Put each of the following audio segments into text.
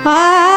আরে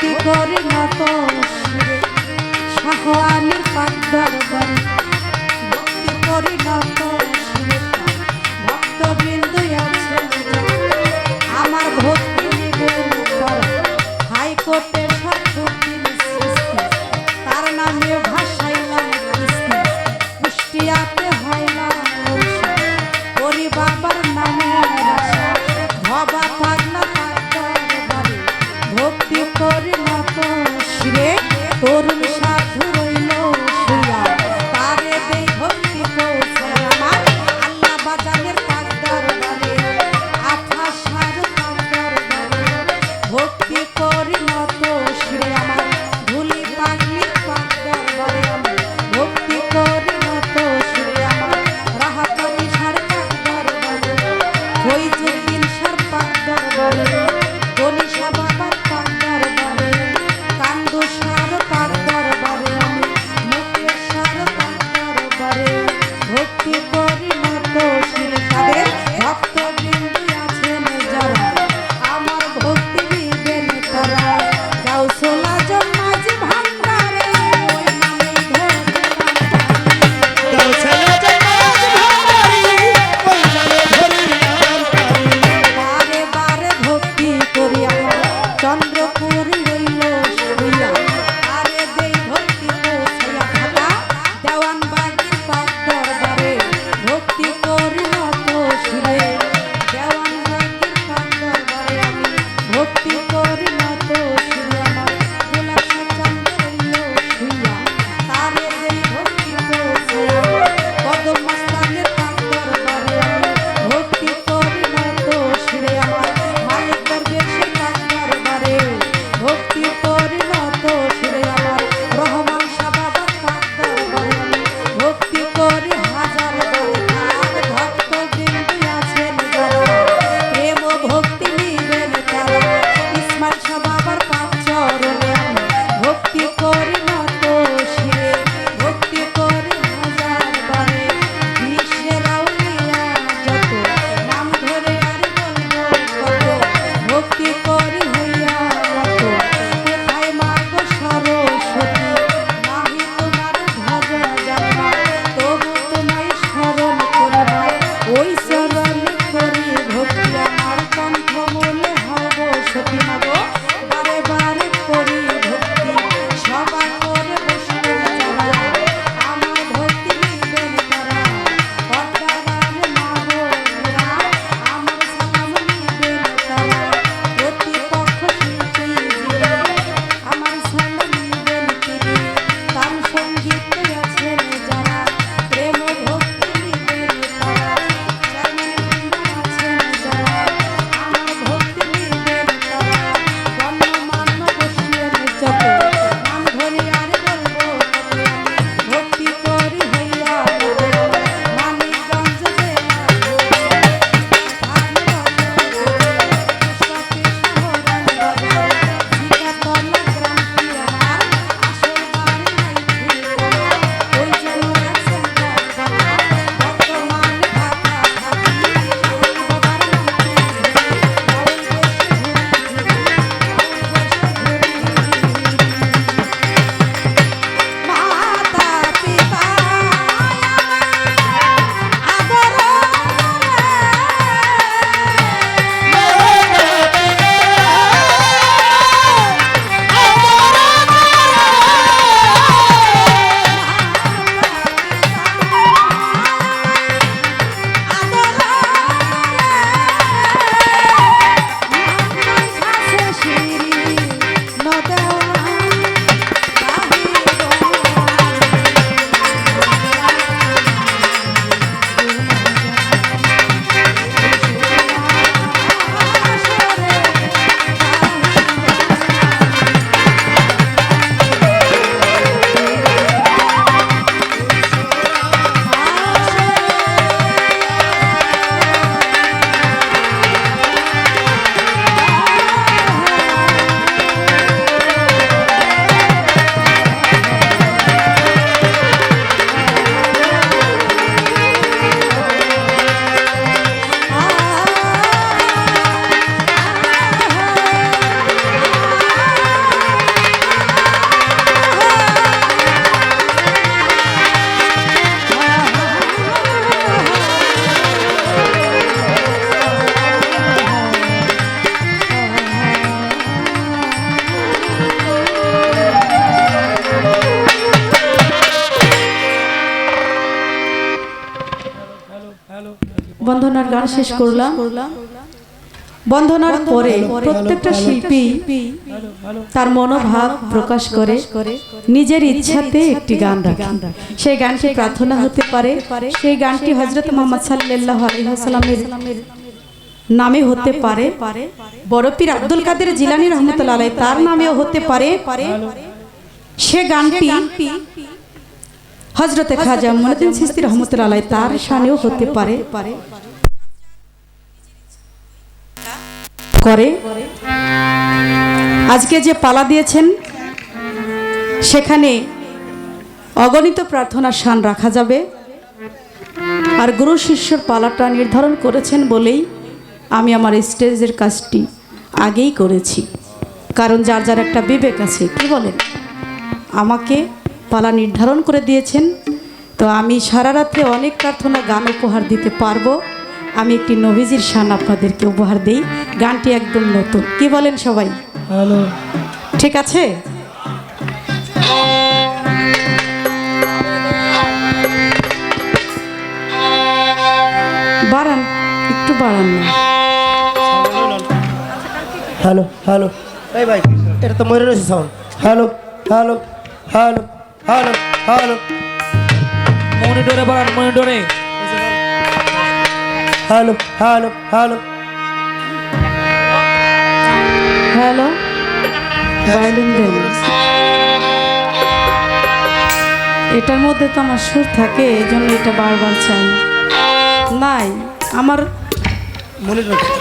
কি করি না তো শাহ আলীর পাক দরবারে ভক্তি করি না তো শেষ করলাম। বন্ধনার পরে প্রত্যেকটা শিল্পী তার মনোভাব প্রকাশ করে, নিজের ইচ্ছাতে একটি গান রাখে। সেই গানটি প্রার্থনা হতে পারে। সেই গানটি হজরত মোহাম্মদ সাল্লাহ আলহিহাসাল্লামের নামে হতে পারে। বড় আব্দুল কাদের জিলানি রহমতুল্লাহ আলাই তার নামেও হতে পারে। সে গানটি হজরতে খাজা মনুদ্দিন সিস্তি রহমতুল্লাহ আলাই তার শানেও হতে পারে। করে। আজকে যে পালা দিয়েছেন, সেখানে অগণিত প্রার্থনার শান রাখা যাবে। আর গুরু শিষ্যর পালাটা নির্ধারণ করেছেন বলেই আমি আমার স্টেজের কাজটি আগেই করেছি। কারণ যার যার একটা বিবেক আছে, কি বলেন? আমাকে পালা নির্ধারণ করে দিয়েছেন। তো আমি সারা রাত্রে অনেক প্রার্থনা, গান উপহার দিতে পারব। আমি একটি নবীজির শান আপনাদেরকে উপহার দেই। গানটি একদম নতুন। কি বলেন সবাই? হ্যালো। ঠিক আছে? বাড়ান একটু বাড়ান না। Hello hello. এই ভাই এটা তো মরে রয়েছে sound hello hello hello hello hello. মনিটরে বাড়ান মনিটরে hello hello hello hello violin Dennis. এটার মধ্যে তো আমার সুর থাকে এই জন্য এটা বারবার চাই। নাই আমার মনে রয়েছে